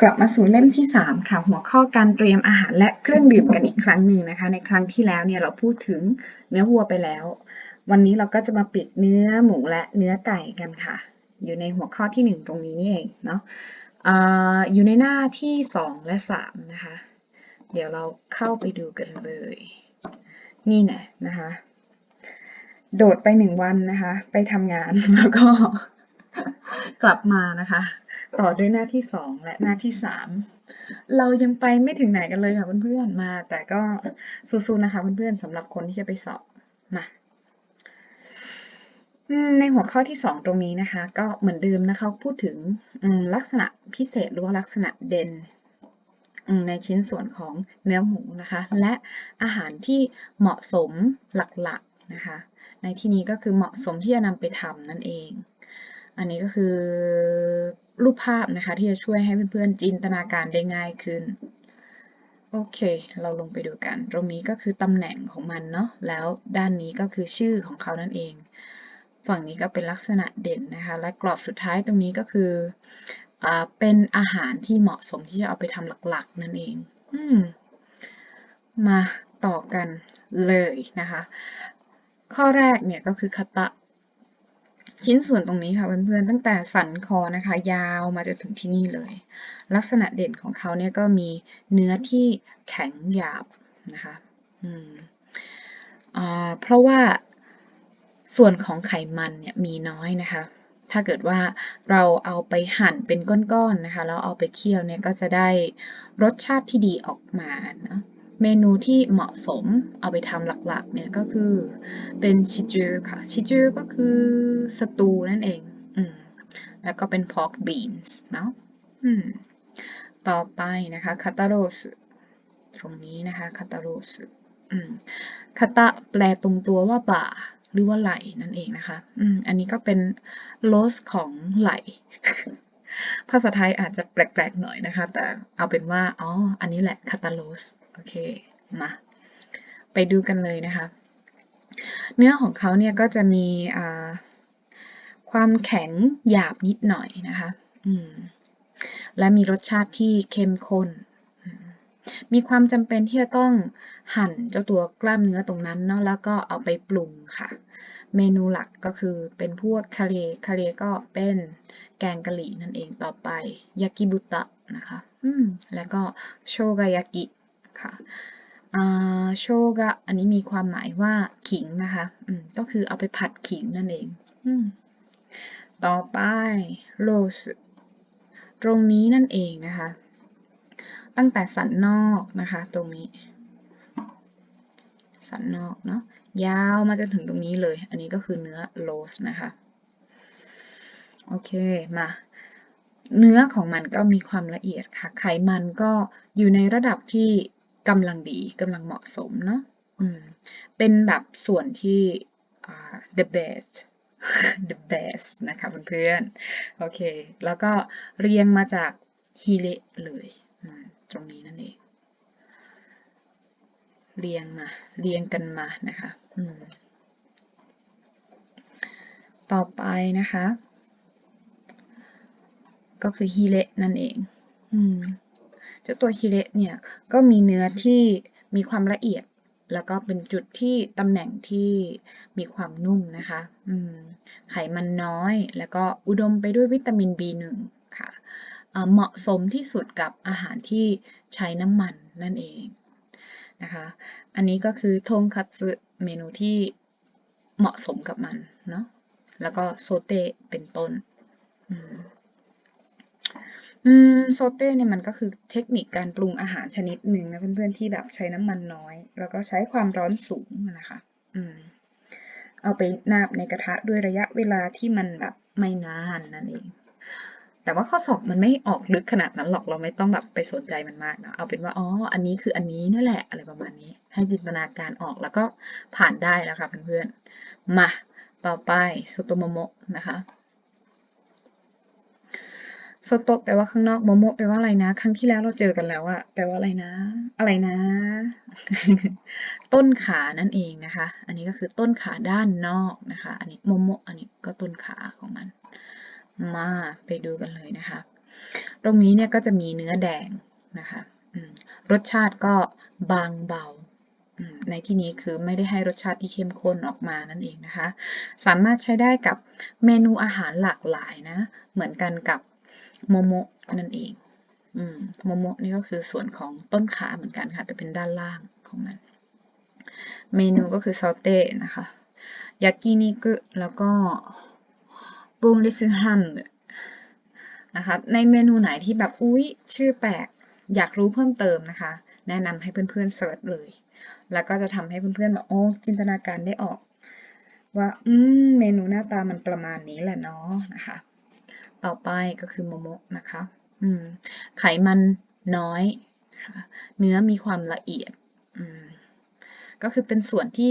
กลับมาสู่เล่มที่ 3 ค่ะ หัวข้อการเตรียมอาหารและเครื่องดื่มกันอีกครั้งหนึ่งนะคะ ในครั้งที่แล้วเนี่ยเราพูดถึงเนื้อวัวไปแล้ว วันนี้เราก็จะมาปิดเนื้อหมูและเนื้อไก่กันค่ะ อยู่ในหัวข้อที่ 1 ตรงนี้นี่เองเนาะอาอยู่ในหน้าที่ 2 และ 3 นะคะ เดี๋ยวเราเข้าไปดูกันเลย นี่แนะนะคะ โดดไปหนึ่งวันนะคะ ไปทำงานแล้วก็กลับมานะคะ ต่อด้วยหน้าที่สองและหน้าที่สามเรายังไปไม่ถึงไหนกันเลยค่ะเพื่อนๆมา แต่ก็สู้ๆนะคะเพื่อนๆสำหรับคนที่จะไปสอบมาในหัวข้อที่สองตรงนี้นะคะ ก็เหมือนเดิมนะคะพูดถึงลักษณะพิเศษหรือว่าลักษณะเด่นในชิ้นส่วนของเนื้อหมูนะคะ และอาหารที่เหมาะสมหลักๆนะคะ ในที่นี้ก็คือเหมาะสมที่จะนำไปทำนั่นเอง อันนี้ก็คือ รูปภาพนะคะ ที่จะช่วยให้เพื่อนๆจินตนาการได้ง่ายขึ้น โอเค เราลงไปดูกัน ตรงนี้ก็คือตำแหน่งของมันเนาะแล้วด้านนี้ก็คือชื่อของเขานั่นเอง ฝั่งนี้ก็เป็นลักษณะเด่นนะคะ และกรอบสุดท้ายตรงนี้ก็คืออเป็นอาหารที่เหมาะสมที่จะเอาไปทำหลักๆ นั่นเองอืมมาต่อกันเลยนะคะ ข้อแรกเนี่ยก็คือคาตะ ชิ้นส่วนตรงนี้ค่ะเพื่อนๆตั้งแต่สันคอนะคะยาวมาจนถึงที่นี่เลย ลักษณะเด่นของเขาเนี่ยก็มีเนื้อที่แข็งหยาบนะคะอืมอ่าเพราะว่าส่วนของไขมันเนี่ยมีน้อยนะคะ ถ้าเกิดว่าเราเอาไปหั่นเป็นก้อนๆนะคะแล้วเอาไปเคี่ยวเนี่ยก็จะได้รสชาติที่ดีออกมาเนาะ เมนูที่เหมาะสมเอาไปทำหลักๆเนี่ยก็คือเป็นชิจูค่ะ ชิจูก็คือสตูนั่นเองอืมแล้วก็เป็น pork beans เนาะอืมต่อไปนะคะคาตาโรสตรงนี้นะคะคาตาโรสอืมคาตะแปลตรงตัวว่าบ่าหรือว่าไหลนั่นเองนะคะอืมอันนี้ก็เป็นโลสของไหลภาษาไทยอาจจะแปลกๆหน่อยนะคะ แต่เอาเป็นว่า อ๋อ อันนี้แหละคาตาโลส เคมาไปดูกันเลยนะคะเนื้อของเขาเนี่ยก็จะมีความแข็งหยาบนิดหน่อยนะคะและมีรสชาติที่เข้มข้น มีความจำเป็นที่จะต้องหั่นเจ้าตัวกล้ามเนื้อตรงนั้นเนาะแล้วก็เอาไปปรุงค่ะ เมนูหลักก็คือเป็นพวกคาเรคาเรก็เป็นแกงกะหรี่นั่นเองต่อไปยากิบุตะนะคะแล้วก็โชกายากิ ค่ะโชกะอันนี้มีความหมายว่าขิงนะคะก็คือเอาไปผัดขิงนั่นเองอต่อไปโรสตรงนี้นั่นเองนะคะ ตั้งแต่สันนอกนะคะ ตรงนี้ สันนอกเนาะยาวมาจนถึงตรงนี้เลย อันนี้ก็คือเนื้อโรสนะคะโอเคมาเนื้อของมันก็มีความละเอียดค่ะ ไขมันก็อยู่ในระดับที่ กำลังดีกำลังเหมาะสมเนาะเป็นแบบส่วนที่ the best the best นะคะเพื่อนๆโอเค แล้วก็เรียงมาจากฮีเลเลยตรงนี้นั่นเอง เรียงมา เรียงกันมานะคะต่อไปนะคะ ก็คือฮีเลนั่นเอง อืม เจ้าตัวฮิเระเนี่ยก็มีเนื้อที่มีความละเอียด แล้วก็เป็นจุดที่ตำแหน่งที่มีความนุ่มนะคะไขมันน้อย แล้วก็อุดมไปด้วยวิตามิน B1 ค่ะเหมาะสมที่สุดกับอาหารที่ใช้น้ำมันนั่นเองนะคะ อันนี้ก็คือทงคัตสึเมนูที่เหมาะสมกับมันเนาะ แล้วก็โซเตเป็นต้น อืม โซเต้เนี่ยมันก็คือเทคนิคการปรุงอาหารชนิดหนึ่งนะเพื่อนๆที่แบบใช้น้ำมันน้อย แล้วก็ใช้ความร้อนสูงนะคะ อืม เอาไปนาบในกระทะด้วยระยะเวลาที่มันแบบไม่นานนั่นเอง แต่ว่าข้อสอบมันไม่ออกลึกขนาดนั้นหรอกเราไม่ต้องแบบไปสนใจมันมากนะเอาเป็นว่าอ๋ออันนี้คืออันนี้นั่นแหละอะไรประมาณนี้ ให้จินตนาการออกแล้วก็ผ่านได้แล้วค่ะเพื่อนๆมาต่อไปโซโตโมโมะนะคะ โซโตะแปลว่าข้างนอกโมโมะแปลว่าอะไรนะ ครั้งที่แล้วเราเจอกันแล้วอะแปลว่าอะไรนะ อะไรนะ ต้นขานั่นเองนะคะ อันนี้ก็คือต้นขาด้านนอกนะคะ อันนี้โมโมะอันนี้ก็ต้นขาของมัน มาไปดูกันเลยนะคะ ตรงนี้เนี่ยก็จะมีเนื้อแดงนะคะรสชาติก็บางเบาในที่นี้คือไม่ได้ให้รสชาติที่เข้มข้นออกมานั่นเองนะคะ สามารถใช้ได้กับเมนูอาหารหลากหลายนะ เหมือนกันกับ โมโมะนั่นเอง อืมโมโมะนี่ก็คือส่วนของต้นขาเหมือนกันค่ะ แต่เป็นด้านล่างของมัน เมนูก็คือซอเต้นะคะยากินิกุแล้วก็บุงริซึฮัมนะคะ ในเมนูไหนที่แบบอุ๊ย ชื่อแปลก อยากรู้เพิ่มเติมนะคะ แนะนำให้เพื่อนๆเสิร์ชเลย แล้วก็จะทำให้เพื่อนๆแบบโอ้จินตนาการได้ออก ว่า อืม เมนูหน้าตามันประมาณนี้แหละเนาะนะคะ ต่อไปก็คือโมโมะนะคะไขมันน้อย เนื้อมีความละเอียด ก็คือเป็นส่วนที่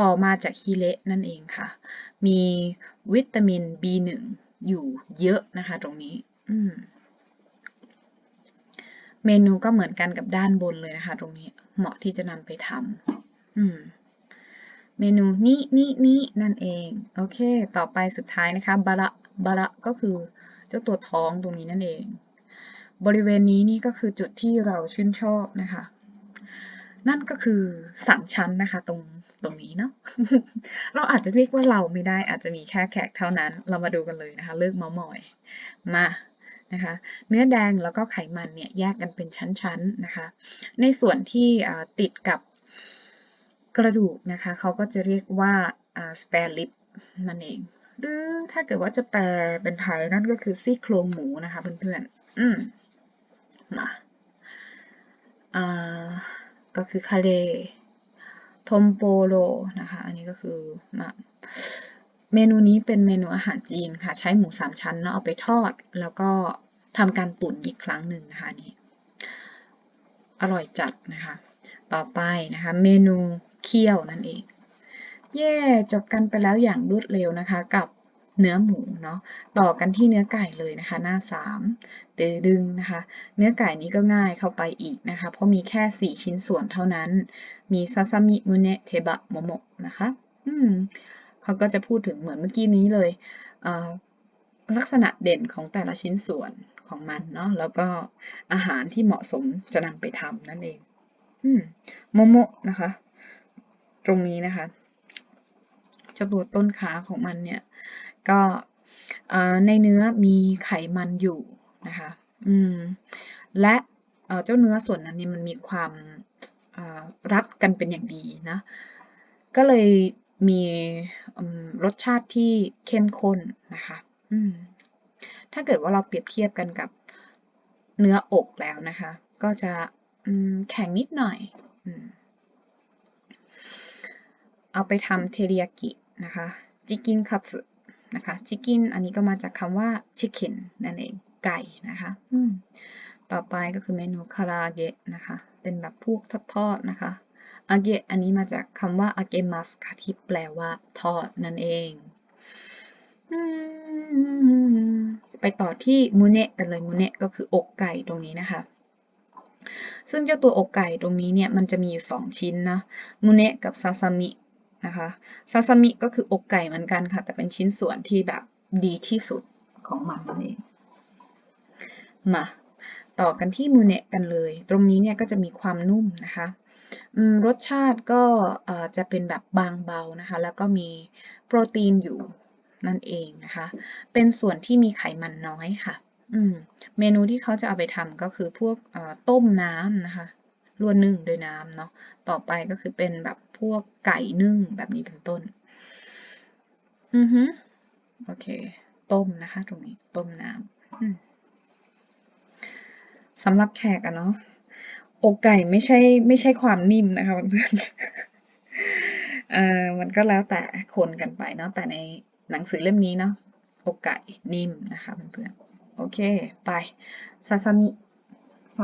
ต่อมาจากฮีเละนั่นเองค่ะ มีวิตามิน B1 อยู่เยอะนะคะตรงนี้มเมนูก็เหมือนกันกับด้านบนเลยนะคะตรงนี้ เหมาะที่จะนำไปทำ เมนูนี้นี้นี้นั่นเอง โอเค ต่อไปสุดท้ายนะคะบาระบาระก็คือเจ้าตัวท้องตรงนี้นั่นเอง บริเวณนี้นี่ก็คือจุดที่เราชื่นชอบนะคะ นั่นก็คือสามชั้นนะคะ ตรงตรงนี้เนาะ เราอาจจะเรียกว่าเราไม่ได้อาจจะมีแค่แขกเท่านั้น เรามาดูกันเลยนะคะ เลิกเมาส์มอย มานะคะเนื้อแดงแล้วก็ไขมันเนี่ยแยกกันเป็นชั้นๆนะคะ ในส่วนที่ติดกับ กระดูกนะคะเขาก็จะเรียกว่า spare rib นั่นเอง หรือถ้าเกิดว่าจะแปลเป็นไทยนั่นก็คือซี่โครงหมูนะคะเพื่อนๆอืมมาอ่าก็คือคาเรทมโปโลนะคะ อันนี้ก็คือมาเมนูนี้เป็นเมนูอาหารจีนค่ะ ใช้หมูสามชั้นเนาะเอาไปทอด แล้วก็ทำการตุ๋นอีกครั้งหนึ่งนะคะนี่อร่อยจัดนะคะ ต่อไปนะคะ เมนู เคี่ยวนั่นเอง เย่จบกันไปแล้วอย่างรวดเร็วนะคะ กับเนื้อหมูเนาะต่อกันที่เนื้อไก่เลยนะคะ หน้า3เตดึงนะคะ เนื้อไก่นี้ก็ง่ายเข้าไปอีกนะคะ เพราะมีแค่ 4 ชิ้นส่วนเท่านั้น มีซาซามิมุเนะเทบะโมโมะนะคะอืมเขาก็จะพูดถึงเหมือนเมื่อกี้นี้เลยลักษณะเด่นของแต่ละชิ้นส่วนของมันเนาะแล้วก็อาหารที่เหมาะสมจะนำไปทำนั่นเองอืมโมโมะนะคะ ตรงนี้นะคะเจ้าตัวต้นขาของมันเนี่ยก็ในเนื้อมีไขมันอยู่นะคะอืมและเจ้าเนื้อส่วนนั้นเนี่ยมันมีความรัดกันเป็นอย่างดีนะ ก็เลยมีรสชาติที่เข้มข้นนะคะถ้าเกิดว่าเราเปรียบเทียบกันกับเนื้ออกแล้วนะคะ ก็จะแข็งนิดหน่อย เอาไปทำเทริยากินะคะจิกินคัตสึนะคะชิกินอันนี้ก็มาจากคำว่า chicken นั่นเองไก่นะคะต่อไปก็คือเมนูคาราเกะนะคะเป็นแบบพวกทอดๆนะคะอาเกะอันนี้มาจากคำว่าอาเกมัสค่ะที่แปลว่าทอดนั่นเองไปต่อที่มูเนะกันเลยมูเนะก็คืออกไก่ตรงนี้นะคะ ซึ่งเจ้าตัวอกไก่ตรงนี้เนี่ยมันจะมีอยู่ 2 ชิ้นนะมูเนะกับซาซามิ นะคะซาซามิก็คืออกไก่เหมือนกันค่ะ แต่เป็นชิ้นส่วนที่แบบดีที่สุดของมันนั่นเองมาต่อกันที่มูเนะกันเลย ตรงนี้เนี่ยก็จะมีความนุ่มนะคะรสชาติก็จะเป็นแบบบางเบานะคะ แล้วก็มีโปรตีนอยู่นั่นเองนะคะ เป็นส่วนที่มีไขมันน้อยค่ะ เมนูที่เขาจะเอาไปทำก็คือพวกต้มน้ำนะคะ ลวนนึ่งโดยน้ำเนาะต่อไปก็คือเป็นแบบพวกไก่นึ่งแบบนี้เป็นต้น อือฮึโอเค ต้มนะคะ ตรงนี้ต้มน้ำสำหรับแขกอะเนาะอกไก่ไม่ใช่ไม่ใช่ความนิ่มนะคะเพื่อนๆอ่ามันก็แล้วแต่คนกันไปเนาะแต่ในหนังสือเล่มนี้เนาะอกไก่นิ่มนะคะเพื่อนๆโอเค ไปซาซามิ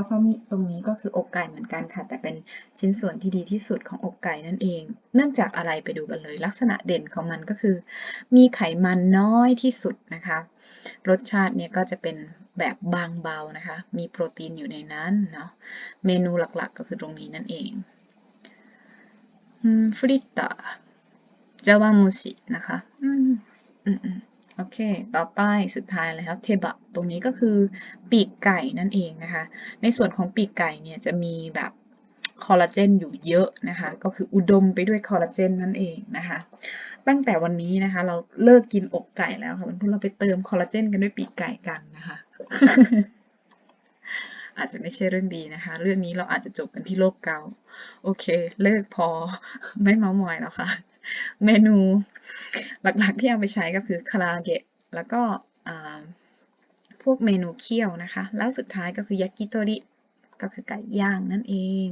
าซามิตรงนี้ก็คืออกไก่เหมือนกันค่ะ แต่เป็นชิ้นส่วนที่ดีที่สุดของอกไก่นั่นเอง เนื่องจากอะไรไปดูกันเลย ลักษณะเด่นของมันก็คือ มีไขมันน้อยที่สุดนะคะ รสชาติเนี่ยก็จะเป็นแบบบางเบานะคะ มีโปรตีนอยู่ในนั้นเนาะ เมนูหลักๆก็คือตรงนี้นั่นเองฟริตตาจาวามุชินะคะ อืมอืม โอเค ต่อไปสุดท้ายแล้วเทบะ ตรงนี้ก็คือปีกไก่นั่นเองนะคะ ในส่วนของปีกไก่เนี่ยจะมีแบบคอลลาเจนอยู่เยอะนะคะ ก็คืออุดมไปด้วยคอลลาเจนนั่นเองนะคะ ตั้งแต่วันนี้นะคะ เราเลิกกินอกไก่แล้วค่ะเพื่อนๆเราไปเติมคอลลาเจนกันด้วยปีกไก่กันนะคะ อาจจะไม่ใช่เรื่องดีนะคะ เรื่องนี้เราอาจจะจบกันที่โรคเกาโอเค เลิกพอไม่เมามอยแล้วค่ะ เมนูหลักๆที่เอาไปใช้ก็คือคาราเกะแล้วก็พวกเมนูเคี่ยวนะคะ แล้วสุดท้ายก็คือยากิโตริก็คือไก่ย่างนั่นเอง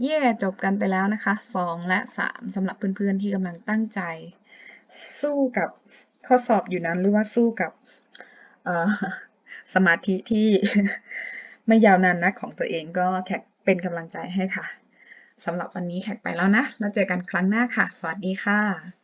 เย่จบกันไปแล้วนะคะ 2 และ 3สำหรับเพื่อนๆที่กำลังตั้งใจ สู้กับข้อสอบอยู่นั้นหรือว่าสู้กับสมาธิที่ไม่ยาวนานนักของตัวเองก็แขกเป็นกำลังใจให้ค่ะ สำหรับวันนี้แขกไปแล้วนะ แล้วเจอกันครั้งหน้าค่ะ สวัสดีค่ะ